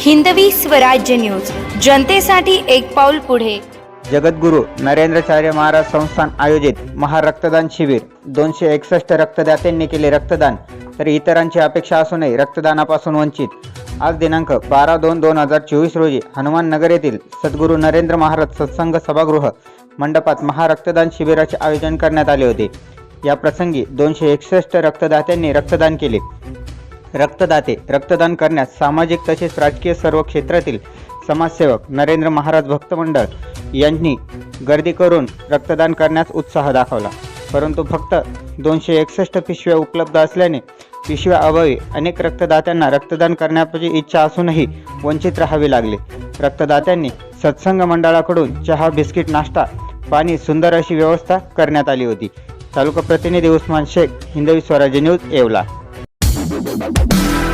Hindavi Swarajya news. जनतेसाठी एक पाऊल पुढे. जगद्गुरू नरेंद्राचार्य महाराज संस्थान आयोजित महारक्तदान शिबिर. दोनशे एकसष्ट रक्तदात्यांनी केले रक्तदान. तर इतरांची अपेक्षा असूनही रक्तदानापासून वंचित. आज दिनांक बारा दोन दोन हजार चोवीस रोजी हनुमान नगर येथील सद्गुरू नरेंद्र महाराज सत्संग सभागृह मंडपात महारक्तदान शिबिराचे आयोजन करण्यात आले होते. या प्रसंगी दोनशे एकसष्ट रक्तदात्यांनी रक्तदान केले. रक्तदाते. रक्तदान करण्यास सामाजिक तसेच राजकीय सर्व क्षेत्रातील समाजसेवक नरेंद्र महाराज भक्त मंडळ यांनी गर्दी करून रक्तदान करण्यास उत्साह दाखवला. परंतु फक्त दोनशे एकसष्ट पिशव्या उपलब्ध असल्याने पिशव्या अभावी अनेक रक्तदात्यांना रक्तदान करण्याची इच्छा असूनही वंचित राहावे लागले. रक्तदात्यांनी सत्संग मंडळाकडून चहा बिस्किट नाश्ता पाणी सुंदर अशी व्यवस्था करण्यात आली होती. तालुका प्रतिनिधी Usman Shaikh Hindavi Swarajya news Yeola. Thank you.